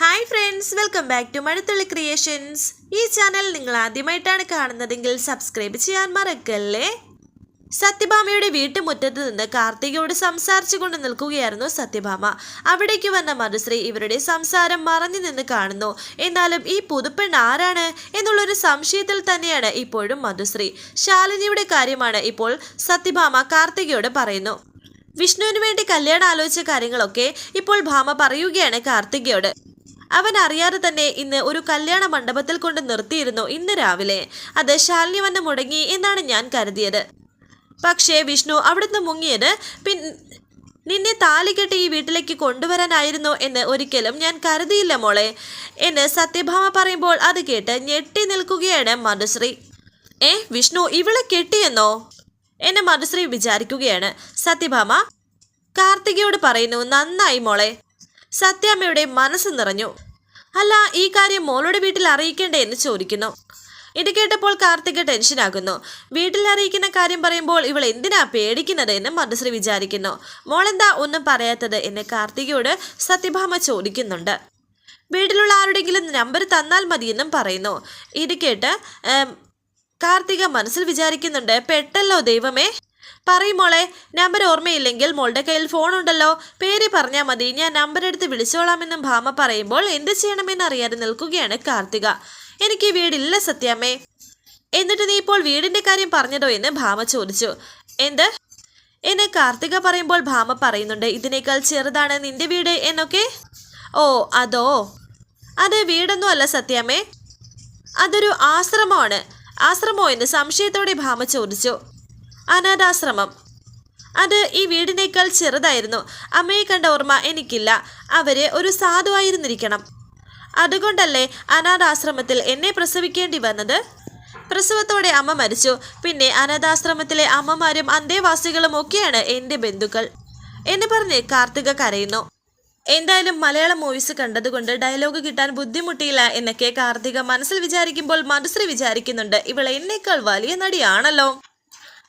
Hi friends welcome back to Mazhathulli creations ഈ channel നിങ്ങൾ ആദ്യമായിട്ടാണ് കാണുന്നതെങ്കിൽ സബ്സ്ക്രൈബ് ചെയ്യാൻ മറക്കല്ലേ? സത്യഭാമയുടെ വീട്ടുമുറ്റത്ത് നിന്ന് കാർത്തികയോട് സംസാരിച്ചു കൊണ്ട് നിൽക്കുകയായിരുന്നു സത്യഭാമ. അവിടേക്ക് വന്ന മധുശ്രീ ഇവരുടെ സംസാരം മറഞ്ഞു നിന്ന് കാണുന്നു. എന്നാലും ഈ പുതുപ്പെണ്ണ് ആരാണ് എന്നുള്ളൊരു സംശയത്തിൽ തന്നെയാണ് ഇപ്പോഴും മധുശ്രീ. ശാലിനിയുടെ കാര്യമാണ് ഇപ്പോൾ സത്യഭാമ കാർത്തികയോട് പറയുന്നു. വിഷ്ണുവിന് വേണ്ടി കല്യാണം ആലോചിച്ച കാര്യങ്ങളൊക്കെ ഇപ്പോൾ ഭാമ പറയുകയാണ് കാർത്തികയോട്. അവൻ അറിയാതെ തന്നെ ഇന്ന് ഒരു കല്യാണ മണ്ഡപത്തിൽ കൊണ്ട് നിർത്തിയിരുന്നു ഇന്ന് രാവിലെ. അത് ശാലിനി വന്ന് മുടങ്ങി എന്നാണ് ഞാൻ കരുതിയത്. പക്ഷേ വിഷ്ണു അവിടുന്ന് മുങ്ങിയത് പിൻ നിന്നെ താലികെട്ട് ഈ വീട്ടിലേക്ക് കൊണ്ടുവരാനായിരുന്നു എന്ന് ഒരിക്കലും ഞാൻ കരുതിയില്ല മോളെ. എന്ന് സത്യഭാമ പറയുമ്പോൾ അത് കേട്ട് ഞെട്ടി നിൽക്കുകയാണ് മധുശ്രീ. ഏ വിഷ്ണു ഇവളെ കെട്ടിയെന്നോ? എന്നെ മധുശ്രീ വിചാരിക്കുകയാണ്. സത്യഭാമ കാർത്തികയോട് പറയുന്നു നന്നായി മോളെ. സത്യാമ്മയുടെ മനസ്സ് നിറഞ്ഞു. അല്ല ഈ കാര്യം മോളുടെ വീട്ടിൽ അറിയിക്കണ്ടേ? എന്ന് ചോദിക്കുന്നു. ഇത് കേട്ടപ്പോൾ കാർത്തിക് ടെൻഷനാകുന്നു. വീട്ടിൽ അറിയിക്കുന്ന കാര്യം പറയുമ്പോൾ ഇവൾ എന്തിനാ പേടിക്കുന്നത്? എന്ന് മധുശ്രീ വിചാരിക്കുന്നു. മോളെന്താ ഒന്നും പറയാത്തത്? എന്ന് കാർത്തികയോട് സത്യഭാമ ചോദിക്കുന്നുണ്ട്. വീട്ടിലുള്ള ആരുടെങ്കിലും നമ്പർ തന്നാൽ മതിയെന്നും പറയുന്നു. ഇത് കേട്ട് കാർത്തിക മനസ്സിൽ വിചാരിക്കുന്നുണ്ട് പെട്ടല്ലോ ദൈവമേ. പറയും മോളെ നമ്പർ ഓർമ്മയില്ലെങ്കിൽ മോളുടെ കയ്യിൽ ഫോൺ ഉണ്ടല്ലോ പേര് പറഞ്ഞാൽ മതി. ഞാൻ നമ്പർ എടുത്ത് വിളിച്ചോളാമെന്നും ഭാമ പറയുമ്പോൾ എന്ത് ചെയ്യണമെന്ന് അറിയാതെ നിൽക്കുകയാണ് കാർത്തിക. എനിക്ക് വീടില്ല സത്യാമ്മേ. എന്നിട്ട് നീ ഇപ്പോൾ വീടിന്റെ കാര്യം പറഞ്ഞതോ എന്ന് ഭാമ ചോദിച്ചു. എന്ത്? എന്നെ കാർത്തിക പറയുമ്പോൾ ഭാമ പറയുന്നുണ്ട്. ഇതിനേക്കാൾ ചെറുതാണ് നിന്റെ വീട് എന്നൊക്കെ? ഓ അതോ? അത് വീടൊന്നും അല്ല സത്യാമ്മേ. അതൊരു ആശ്രമമാണ്. ആശ്രമോ എന്ന് സംശയത്തോടെ ഭാമ ചോദിച്ചു. അനാഥാശ്രമം. അത് ഈ വീടിനേക്കാൾ ചെറുതായിരുന്നു. അമ്മയെ കണ്ട ഓർമ്മ എനിക്കില്ല. അവർ ഒരു സാധുവായിരുന്നിരിക്കണം. അതുകൊണ്ടല്ലേ അനാഥാശ്രമത്തിൽ എന്നെ പ്രസവിക്കേണ്ടി വന്നത്? പ്രസവത്തോടെ അമ്മ മരിച്ചു. പിന്നെ അനാഥാശ്രമത്തിലെ അമ്മമാരും അന്തേവാസികളും ഒക്കെയാണ് എന്റെ ബന്ധുക്കൾ എന്ന് പറഞ്ഞ് കാർത്തിക കരയുന്നു. എന്തായാലും മലയാളം മൂവീസ് കണ്ടതുകൊണ്ട് ഡയലോഗ് കിട്ടാൻ ബുദ്ധിമുട്ടിയില്ല എന്നൊക്കെ കാർത്തിക മനസ്സിൽ വിചാരിക്കുമ്പോൾ മനസ്സിൽ വിചാരിക്കുന്നുണ്ട്. ഇവൾ എന്നേക്കാൾ വലിയ നടിയാണല്ലോ.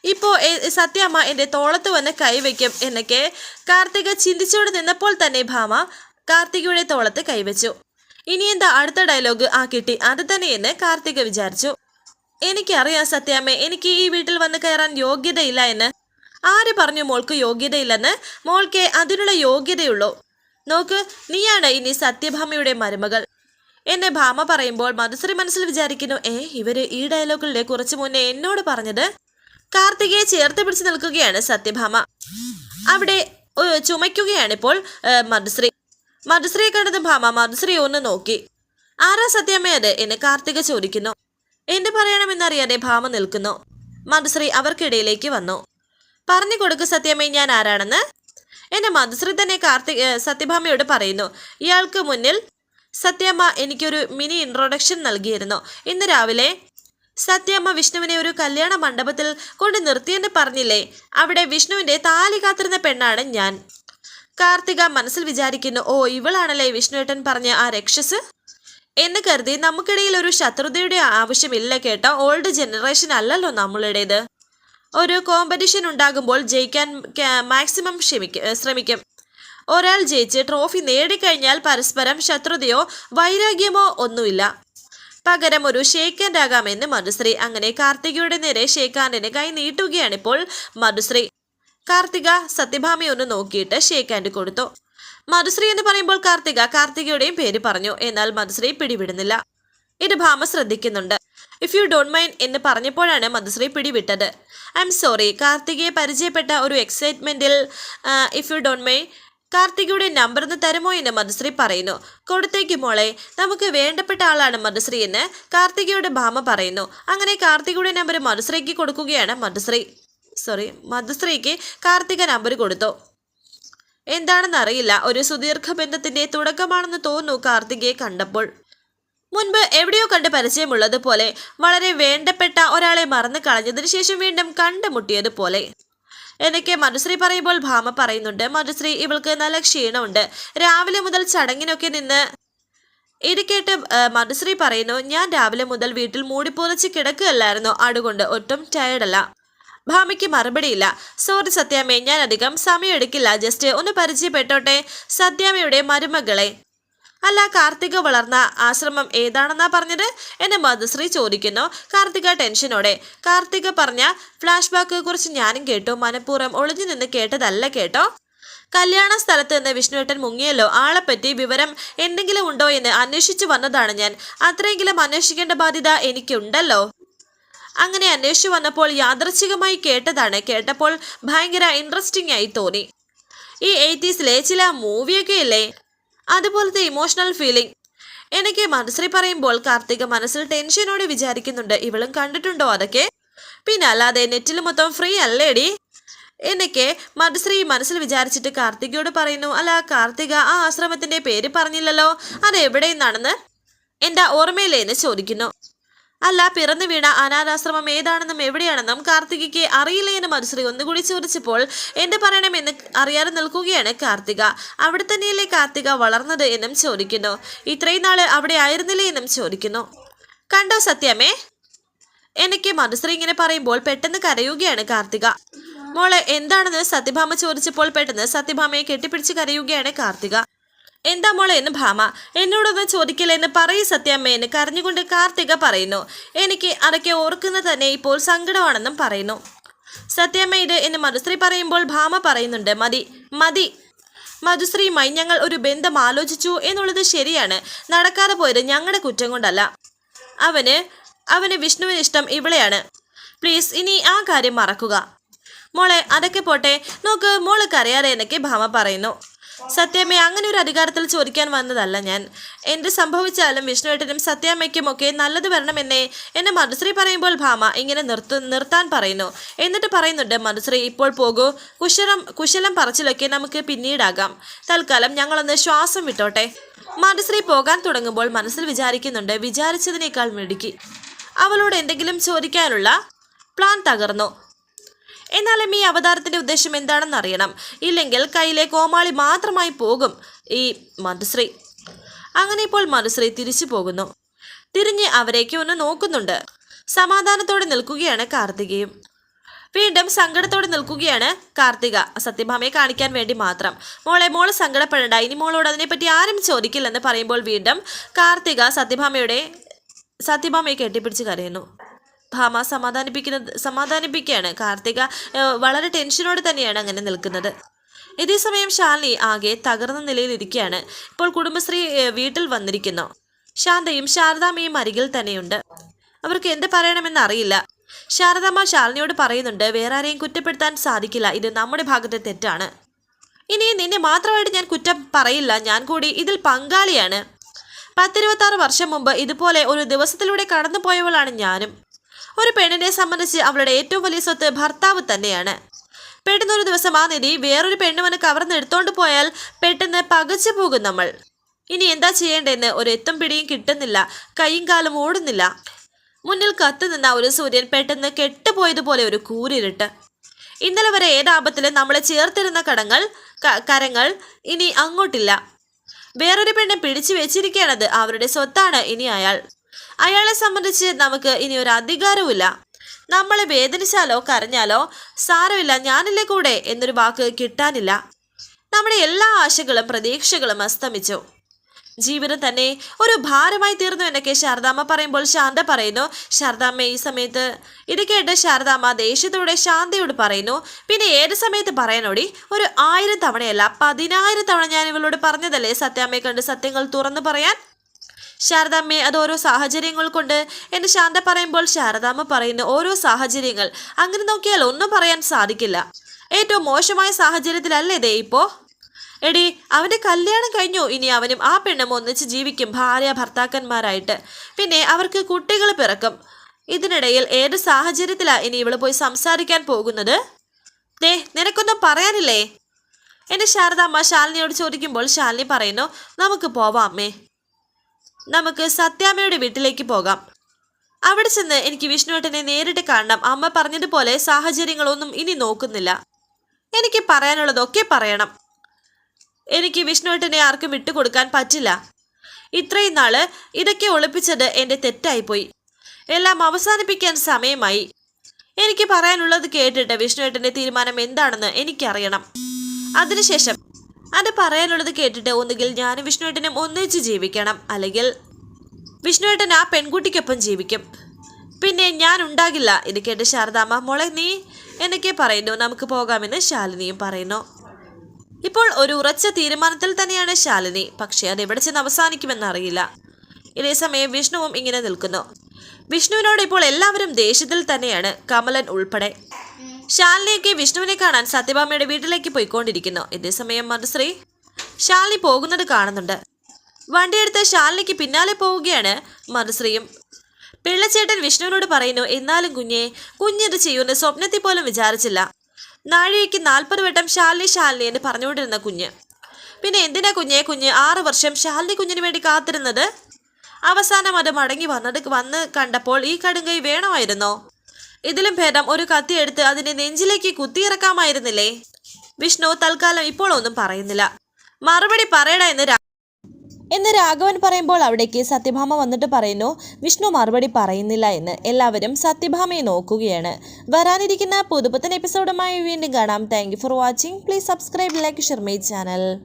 ഇപ്പോ എ- സത്യമ്മ എന്റെ തോളത്ത് വന്ന് കൈവയ്ക്കും എന്നൊക്കെ കാർത്തിക ചിന്തിച്ചോട് നിന്നപ്പോൾ തന്നെ ഭാമ കാർത്തികയുടെ തോളത്ത് കൈവച്ചു ഇനി എന്താ അടുത്ത ഡയലോഗ്? ആ കിട്ടി. അത് തന്നെയെന്ന് കാർത്തിക വിചാരിച്ചു. എനിക്കറിയാം സത്യാമ്മ എനിക്ക് ഈ വീട്ടിൽ വന്ന് കയറാൻ യോഗ്യതയില്ല എന്ന്. ആര് പറഞ്ഞു മോൾക്ക് യോഗ്യതയില്ലെന്ന്? മോൾക്ക് അതിനുള്ള യോഗ്യതയുള്ളൂ. നോക്ക് നീയാണ് ഇനി സത്യഭാമയുടെ മരുമകൾ. എന്നെ ഭാമ പറയുമ്പോൾ മധുശ്രീ മനസ്സിൽ വിചാരിക്കുന്നു ഏ ഇവർ ഈ ഡയലോഗുകളുടെ കുറച്ചു മുന്നേ എന്നോട് പറഞ്ഞത് കാർത്തികയെ ചേർത്ത് പിടിച്ചു നിൽക്കുകയാണ് സത്യഭാമ. അവിടെ ചുമയ്ക്കുകയാണ് ഇപ്പോൾ മധുശ്രീ. മധുശ്രീയെ കണ്ടത് ഭാമ മധുശ്രീ ഒന്ന് നോക്കി. ആരാ സത്യാമ്മ അത്? എന്ന് കാർത്തിക ചോദിക്കുന്നു. എന്ത് പറയണമെന്നറിയാതെ ഭാമ നിൽക്കുന്നു. മധുശ്രീ അവർക്കിടയിലേക്ക് വന്നു. പറഞ്ഞു കൊടുക്ക് സത്യമ്മ ഞാൻ ആരാണെന്ന്? എന്നെ മധുശ്രീ തന്നെ കാർത്തിക സത്യഭാമയോട് പറയുന്നു. ഇയാൾക്ക് മുന്നിൽ സത്യമ്മ എനിക്കൊരു മിനി ഇൻട്രൊഡക്ഷൻ നൽകിയിരുന്നു. ഇന്ന് രാവിലെ സത്യമ്മ വിഷ്ണുവിനെ ഒരു കല്യാണ മണ്ഡപത്തിൽ കൊണ്ട് നിർത്തിയെന്ന് പറഞ്ഞില്ലേ? അവിടെ വിഷ്ണുവിന്റെ താലി കാത്തിരുന്ന പെണ്ണാണ് ഞാൻ. കാർത്തിക മനസ്സിൽ വിചാരിക്കുന്നു ഓ ഇവളാണല്ലേ വിഷ്ണുവേട്ടൻ പറഞ്ഞ ആ രക്ഷസ്? എന്ന് കരുതി നമുക്കിടയിൽ ഒരു ശത്രുതയുടെ ആവശ്യമില്ല കേട്ടോ. ഓൾഡ് ജനറേഷൻ അല്ലല്ലോ നമ്മളുടേത്. ഒരു കോമ്പറ്റീഷൻ ഉണ്ടാകുമ്പോൾ ജയിക്കാൻ മാക്സിമം ക്ഷമിക്കും ശ്രമിക്കും. ഒരാൾ ജയിച്ച് ട്രോഫി നേടിക്കഴിഞ്ഞാൽ പരസ്പരം ശത്രുതയോ വൈരാഗ്യമോ ഒന്നുമില്ല. പകരം ഒരു ഷേക്കാൻഡ് ആകാമെന്ന് മധുശ്രീ അങ്ങനെ കാർത്തികയുടെ നേരെ ഷേക്കാൻഡിന് കൈ നീട്ടുകയാണിപ്പോൾ മധുശ്രീ. കാർത്തിക സത്യഭാമയെ ഒന്ന് നോക്കിയിട്ട് ഷേക്കാൻഡ് കൊടുത്തു. മധുശ്രീ എന്ന് പറയുമ്പോൾ കാർത്തിക കാർത്തികയുടെയും പേര് പറഞ്ഞു. എന്നാൽ മധുശ്രീ പിടിവിടുന്നില്ല. ഇത് ഭാമ ശ്രദ്ധിക്കുന്നുണ്ട്. ഇഫ് യു ഡോണ്ട് മൈൻഡ് എന്ന് പറഞ്ഞപ്പോഴാണ് മധുശ്രീ പിടിവിട്ടത്. ഐ എം സോറി കാർത്തികയെ പരിചയപ്പെട്ട ഒരു എക്സൈറ്റ്മെന്റിൽ ഇഫ് യു ഡോണ്ട് മൈൻഡ് കാർത്തികയുടെ നമ്പർ ഒന്ന് തരുമോ എന്ന് മധുശ്രീ പറയുന്നു. കൊടുത്തേക്ക് മോളെ നമുക്ക് വേണ്ടപ്പെട്ട ആളാണ് മധുശ്രീ എന്ന് കാർത്തികയുടെ ഭാമ പറയുന്നു. അങ്ങനെ കാർത്തികയുടെ നമ്പർ മധുശ്രീക്ക് കൊടുക്കുകയാണ് മധുശ്രീ. സോറി മധുശ്രീക്ക് കാർത്തിക നമ്പർ കൊടുത്തു. എന്താണെന്ന് അറിയില്ല. ഒരു സുദീർഘ ബന്ധത്തിന്റെ തുടക്കമാണെന്ന് തോന്നുന്നു കാർത്തികയെ കണ്ടപ്പോൾ. മുൻപ് എവിടെയോ കണ്ട് പരിചയമുള്ളതുപോലെ വളരെ വേണ്ടപ്പെട്ട ഒരാളെ മറന്നു കളഞ്ഞതിനു ശേഷം വീണ്ടും കണ്ടുമുട്ടിയതുപോലെ. എന്നൊക്കെ മനുശ്രീ പറയുമ്പോൾ ഭാമ പറയുന്നുണ്ട്. മനുശ്രീ ഇവൾക്ക് നല്ല ക്ഷീണമുണ്ട്. രാവിലെ മുതൽ ചടങ്ങിനൊക്കെ നിന്ന് ഇത് കേട്ട് മനുശ്രീ പറയുന്നു ഞാൻ രാവിലെ മുതൽ വീട്ടിൽ മൂടിപ്പോലച്ച് കിടക്കുകയല്ലായിരുന്നു. അതുകൊണ്ട് ഒട്ടും ടയർഡല്ല ഭാമിക്ക് മറുപടിയില്ല. സോറി സത്യാമ്മേ ഞാൻ അധികം സമയം എടുക്കില്ല ജസ്റ്റ് ഒന്ന് പരിചയപ്പെട്ടോട്ടെ സത്യാമ്മയുടെ മരുമകളെ. അല്ല കാർത്തിക വളർന്ന ആശ്രമം ഏതാണെന്നാ പറഞ്ഞത്? എന്നെ മധുശ്രീ ചോദിക്കുന്നു. കാർത്തിക ടെൻഷനോടെ. കാർത്തിക പറഞ്ഞ ഫ്ലാഷ് ബാക്ക് കുറിച്ച് ഞാനും കേട്ടു. മനഃപൂർവം ഒളിഞ്ഞു നിന്ന് കേട്ടതല്ല കേട്ടോ. കല്യാണ സ്ഥലത്ത് നിന്ന് വിഷ്ണുവേട്ടൻ മുങ്ങിയല്ലോ. ആളെപ്പറ്റി വിവരം എന്തെങ്കിലും ഉണ്ടോ എന്ന് അന്വേഷിച്ചു വന്നതാണ് ഞാൻ. അത്രയെങ്കിലും അന്വേഷിക്കേണ്ട ബാധ്യത എനിക്കുണ്ടല്ലോ. അങ്ങനെ അന്വേഷിച്ചു വന്നപ്പോൾ യാദർച്ഛികമായി കേട്ടതാണ്. കേട്ടപ്പോൾ ഭയങ്കര ഇൻട്രസ്റ്റിംഗ് ആയി തോന്നി. ഈ എയ്റ്റീസിലെ ചില മൂവിയൊക്കെ ഇല്ലേ? അതുപോലത്തെ ഇമോഷണൽ ഫീലിംഗ് എനിക്ക് മനസ്സിൽ പറയുമ്പോൾ കാർത്തിക മനസ്സിൽ ടെൻഷനോടെ വിചാരിക്കുന്നുണ്ട് ഇവളും കണ്ടിട്ടുണ്ടോ അതൊക്കെ? പിന്നെ അല്ലാതെ നെറ്റിൽ മൊത്തം ഫ്രീ അല്ലേടി? എനിക്ക് മധുശ്രീ മനസ്സിൽ വിചാരിച്ചിട്ട് കാർത്തികയോട് പറയുന്നു അല്ല കാർത്തിക ആ ആശ്രമത്തിന്റെ പേര് പറഞ്ഞില്ലല്ലോ അത് എവിടെ നിന്നാണെന്ന് എന്റെ ഓർമ്മയിലേന്ന് ചോദിക്കുന്നു. അല്ല പിറന്നു വീണ അനാഥാശ്രമം ഏതാണെന്നും എവിടെയാണെന്നും കാർത്തികയ്ക്ക് അറിയില്ല എന്ന് മനുശ്രീ ഒന്നുകൂടി ചോദിച്ചപ്പോൾ എന്ത് പറയണമെന്ന് അറിയാതെ നിൽക്കുകയാണ് കാർത്തിക. അവിടെ തന്നെയല്ലേ കാർത്തിക വളർന്നത് എന്നും ചോദിക്കുന്നു. ഇത്രയും നാൾ അവിടെ ആയിരുന്നില്ലേ എന്നും ചോദിക്കുന്നു. കണ്ടോ സത്യമേ? എനിക്ക് മനുശ്രീ ഇങ്ങനെ പറയുമ്പോൾ പെട്ടെന്ന് കരയുകയാണ് കാർത്തിക. മോളെ എന്താണെന്ന് സത്യഭാമ ചോദിച്ചപ്പോൾ പെട്ടെന്ന് സത്യഭാമയെ കെട്ടിപ്പിടിച്ച് കരയുകയാണ് കാർത്തിക. എന്താ മോളെ എന്ന് ഭാമ എന്നോടൊന്നും ചോദിക്കില്ല എന്ന് പറയൂ സത്യാമ്മയെന്ന് കരഞ്ഞുകൊണ്ട് കാർത്തിക പറയുന്നു. എനിക്ക് അതൊക്കെ ഓർക്കുന്ന തന്നെ ഇപ്പോൾ സങ്കടമാണെന്നും പറയുന്നു. സത്യാമ്മ ഇത് എന്ന് മധുശ്രീ പറയുമ്പോൾ ഭാമ പറയുന്നുണ്ട്. മതി മതി മധുശ്രീയുമായി ഞങ്ങൾ ഒരു ബന്ധം ആലോചിച്ചു എന്നുള്ളത് ശരിയാണ്. നടക്കാതെ പോയത് ഞങ്ങളുടെ കുറ്റം കൊണ്ടല്ല. അവന് അവന് വിഷ്ണുവിന് ഇഷ്ടം ഇവിടെയാണ് പ്ലീസ് ഇനി ആ കാര്യം മറക്കുക. മോളെ അതൊക്കെ പോട്ടെ. നോക്ക് മോൾ അറിയാതെ എന്നൊക്കെ ഭാമ പറയുന്നു. സത്യാമ്മ അങ്ങനെ ഒരു അധികാരത്തിൽ ചോദിക്കാൻ വന്നതല്ല ഞാൻ. എന്ത് സംഭവിച്ചാലും വിഷ്ണുവേട്ടനും സത്യാമ്മയ്ക്കും ഒക്കെ നല്ലത് വരണമെന്നേ എന്നെ മധുശ്രീ പറയുമ്പോൾ ഭാമ ഇങ്ങനെ നിർത്തു നിർത്താൻ പറയുന്നു. എന്നിട്ട് പറയുന്നുണ്ട് മധുശ്രീ ഇപ്പോൾ പോകൂ. കുശലം കുശലം പറച്ചിലൊക്കെ നമുക്ക് പിന്നീടാകാം. തൽക്കാലം ഞങ്ങളൊന്ന് ശ്വാസം വിട്ടോട്ടെ. മധുശ്രീ പോകാൻ തുടങ്ങുമ്പോൾ മനസ്സിൽ വിചാരിക്കുന്നുണ്ട് വിചാരിച്ചതിനേക്കാൾ മിടുക്കി. അവളോട് എന്തെങ്കിലും ചോദിക്കാനുള്ള പ്ലാൻ തകർന്നു. എന്നാലും ഈ അവതാരത്തിന്റെ ഉദ്ദേശം എന്താണെന്ന് അറിയണം. ഇല്ലെങ്കിൽ കയ്യിലെ കോമാളി മാത്രമായി പോകും ഈ മധുശ്രീ. അങ്ങനെ ഇപ്പോൾ മധുശ്രീ തിരിച്ചു പോകുന്നു. തിരിഞ്ഞ് അവരേക്ക് ഒന്ന് നോക്കുന്നുണ്ട്. സമാധാനത്തോടെ നിൽക്കുകയാണ് കാർത്തികയും. വീണ്ടും സങ്കടത്തോടെ നിൽക്കുകയാണ് കാർത്തിക. സത്യഭാമയെ കാണിക്കാൻ വേണ്ടി മാത്രം. മോളെ മോൾ സങ്കടപ്പെടേണ്ട. ഇനി മോളോട് അതിനെപ്പറ്റി ആരും ചോദിക്കില്ലെന്ന് പറയുമ്പോൾ വീണ്ടും കാർത്തിക സത്യഭാമയുടെ സത്യഭാമയെ കെട്ടിപ്പിടിച്ച് കരയുന്നു. ഭാമ സമാധാനിപ്പിക്കുന്നത് സമാധാനിപ്പിക്കുകയാണ്. കാർത്തിക വളരെ ടെൻഷനോടെ തന്നെയാണ് അങ്ങനെ നിൽക്കുന്നത്. ഇതേ സമയം ശാലിനി ആകെ തകർന്ന നിലയിൽ ഇരിക്കുകയാണ് ഇപ്പോൾ കുടുംബശ്രീ വീട്ടിൽ വന്നിരിക്കുന്നു. ശാന്തയും ശാരദാമ്മയും അരികിൽ തന്നെയുണ്ട്. അവർക്ക് എന്ത് പറയണമെന്ന് അറിയില്ല. ശാരദാമ്മ ശാലിനിയോട് പറയുന്നുണ്ട് വേറെ ആരെയും കുറ്റപ്പെടുത്താൻ സാധിക്കില്ല. ഇത് നമ്മുടെ ഭാഗത്തെ തെറ്റാണ്. ഇനി നിന്നെ മാത്രമായിട്ട് ഞാൻ കുറ്റം പറയില്ല. ഞാൻ കൂടി ഇതിൽ പങ്കാളിയാണ്. പത്തിരുപത്താറ് വർഷം മുമ്പ് ഇതുപോലെ ഒരു ദിവസത്തിലൂടെ കടന്നുപോയവളാണ് ഞാനും. ഒരു പെണ്ണിനെ സംബന്ധിച്ച് അവളുടെ ഏറ്റവും വലിയ സ്വത്ത് ഭർത്താവ് തന്നെയാണ്. പെട്ടെന്ന് ഒരു ദിവസം ആ നിധി വേറൊരു പെണ്ണുവന് കവർന്നെടുത്തോണ്ട് പോയാൽ പെട്ടെന്ന് പകച്ചു പോകും നമ്മൾ. ഇനി എന്താ ചെയ്യേണ്ടതെന്ന് ഒരു എത്തും പിടിയും കിട്ടുന്നില്ല. കൈയും കാലും ഓടുന്നില്ല. മുന്നിൽ കത്തു നിന്ന ഒരു സൂര്യൻ പെട്ടെന്ന് കെട്ടുപോയതുപോലെ ഒരു കൂരിരുട്ട്. ഇന്നലെ വരെ ഏതാപത്തിലും നമ്മളെ ചേർത്തിരുന്ന കടങ്ങൾ കരങ്ങൾ ഇനി അങ്ങോട്ടില്ല. വേറൊരു പെണ്ണെ പിടിച്ചു വെച്ചിരിക്കുകയാണത് അവരുടെ സ്വത്താണ് ഇനി അയാൾ. അയാളെ സംബന്ധിച്ച് നമുക്ക് ഇനി ഒരു അധികാരവുമില്ല. നമ്മളെ വേദനിച്ചാലോ കരഞ്ഞാലോ സാരമില്ല ഞാനില്ലേ കൂടെ എന്നൊരു വാക്ക് കിട്ടാനില്ല. നമ്മുടെ എല്ലാ ആശകളും പ്രതീക്ഷകളും അസ്തമിച്ചു. ജീവിതം തന്നെ ഒരു ഭാരമായി തീർന്നു എന്നൊക്കെ ശാരദാമ്മ പറയുമ്പോൾ ശാന്ത പറയുന്നു ശാരദാമ്മ ഈ സമയത്ത് ഇത് കേട്ട് ശാരദാമ്മ ദേഷ്യത്തോടെ ശാന്തയോട് പറയുന്നു പിന്നെ ഏത് സമയത്ത് പറയാനോടി ഒരു ആയിരം തവണയല്ല പതിനായിരം തവണ ഞാൻ ഇവളോട് പറഞ്ഞതല്ലേ സത്യാമ്മയെ കണ്ട് സത്യങ്ങൾ തുറന്നു പറയാൻ? ശാരദാമ്മയെ അത് ഓരോ സാഹചര്യങ്ങൾ കൊണ്ട്. എന്ന് ശാന്ത പറയുമ്പോൾ ശാരദാമ്മ പറയുന്ന ഓരോ സാഹചര്യങ്ങൾ. അങ്ങനെ നോക്കിയാൽ ഒന്നും പറയാൻ സാധിക്കില്ല. ഏറ്റവും മോശമായ സാഹചര്യത്തിലല്ലേ ദേ ഇപ്പോ? എടി അവന്റെ കല്യാണം കഴിഞ്ഞു. ഇനി അവനും ആ പെണ്ണും ഒന്നിച്ച് ജീവിക്കും ഭാര്യ ഭർത്താക്കന്മാരായിട്ട്. പിന്നെ അവർക്ക് കുട്ടികൾ പിറക്കും. ഇതിനിടയിൽ ഏത് സാഹചര്യത്തിലാ ഇനി ഇവൾ പോയി സംസാരിക്കാൻ പോകുന്നത്? ദേ നിനക്കൊന്നും പറയാനില്ലേ? എന്റെ ശാരദാമ്മ ശാലിനിയോട് ചോദിക്കുമ്പോൾ ശാലിനി പറയുന്നു നമുക്ക് പോവാം അമ്മേ. നമുക്ക് സത്യാമ്മയുടെ വീട്ടിലേക്ക് പോകാം. അവിടെ ചെന്ന് എനിക്ക് വിഷ്ണുവേട്ടനെ നേരിട്ട് കാണണം. അമ്മ പറഞ്ഞതുപോലെ സാഹചര്യങ്ങളൊന്നും ഇനി നോക്കുന്നില്ല. എനിക്ക് പറയാനുള്ളതൊക്കെ പറയണം. എനിക്ക് വിഷ്ണുവേട്ടനെ ആർക്കും വിട്ടുകൊടുക്കാൻ പറ്റില്ല. ഇത്രയും നാൾ ഇതൊക്കെ ഒളിപ്പിച്ചത് എന്റെ തെറ്റായിപ്പോയി. എല്ലാം അവസാനിപ്പിക്കാൻ സമയമായി. എനിക്ക് പറയാനുള്ളത് കേട്ടിട്ട് വിഷ്ണുവേട്ടന്റെ തീരുമാനം എന്താണെന്ന് എനിക്കറിയണം. അതിനുശേഷം അത് പറയാനുള്ളത് കേട്ടിട്ട് ഒന്നുകിൽ ഞാനും വിഷ്ണുവേട്ടനും ഒന്നിച്ച് ജീവിക്കണം. അല്ലെങ്കിൽ വിഷ്ണുവേട്ടൻ ആ പെൺകുട്ടിക്കൊപ്പം ജീവിക്കും. പിന്നെ ഞാൻ ഉണ്ടാകില്ല ഇത് കേട്ട് ശാരദാമ്മ മോളെ നീ എന്നൊക്കെ പറയുന്നു. നമുക്ക് പോകാമെന്ന് ശാലിനിയും പറയുന്നു. ഇപ്പോൾ ഒരു ഉറച്ച തീരുമാനത്തിൽ തന്നെയാണ് ശാലിനി. പക്ഷേ അത് എവിടെ ചെന്ന് അവസാനിക്കുമെന്നറിയില്ല ഇതേ സമയം വിഷ്ണുവും ഇങ്ങനെ നിൽക്കുന്നു. വിഷ്ണുവിനോട് ഇപ്പോൾ എല്ലാവരും ദേഷ്യത്തിൽ തന്നെയാണ്. കമലൻ ഉൾപ്പെടെ ശാലിനിയൊക്കെ വിഷ്ണുവിനെ കാണാൻ സത്യഭാമയുടെ വീട്ടിലേക്ക് പോയിക്കൊണ്ടിരിക്കുന്നു. ഇതേ സമയം മധുശ്രീ ശാലിനി പോകുന്നത് കാണുന്നുണ്ട്. വണ്ടിയെടുത്ത് ശാലിനിക്ക് പിന്നാലെ പോവുകയാണ് മധുശ്രീയും. പിള്ളച്ചേട്ടൻ വിഷ്ണുവിനോട് പറയുന്നു എന്നാലും കുഞ്ഞെ കുഞ്ഞിത് ചെയ്യുമെന്ന് സ്വപ്നത്തിൽ പോലും വിചാരിച്ചില്ല. നാഴികയ്ക്ക് നാൽപ്പത് വട്ടം ശാലിനി ശാലിനി എന്ന് പറഞ്ഞുകൊണ്ടിരുന്ന കുഞ്ഞ്. പിന്നെ എന്തിനാ കുഞ്ഞെ കുഞ്ഞ് ആറ് വർഷം ശാലിനി കുഞ്ഞിന് വേണ്ടി കാത്തിരുന്നത്? അവസാനം അത് മടങ്ങി വന്നത് വന്ന് കണ്ടപ്പോൾ ഈ കടുങ്കൈ വേണമായിരുന്നോ? ഇതിലും ഭേദം ഒരു കത്തി എടുത്ത് അതിനെ നെഞ്ചിലേക്ക് കുത്തിയിറക്കാമായിരുന്നില്ലേ? വിഷ്ണു തൽക്കാലം ഇപ്പോൾ ഒന്നും പറയുന്നില്ല. മറുപടി പറയട എന്ന് എന്ന് രാഘവൻ പറയുമ്പോൾ അവിടേക്ക് സത്യഭാമ വന്നിട്ട് പറയുന്നു വിഷ്ണു മറുപടി പറയുന്നില്ല എന്ന്. എല്ലാവരും സത്യഭാമയെ നോക്കുകയാണ്. വരാനിരിക്കുന്ന പുതുപുത്തൻ എപ്പിസോഡുമായി വീണ്ടും കാണാം. Thank for watching please subscribe like share my channel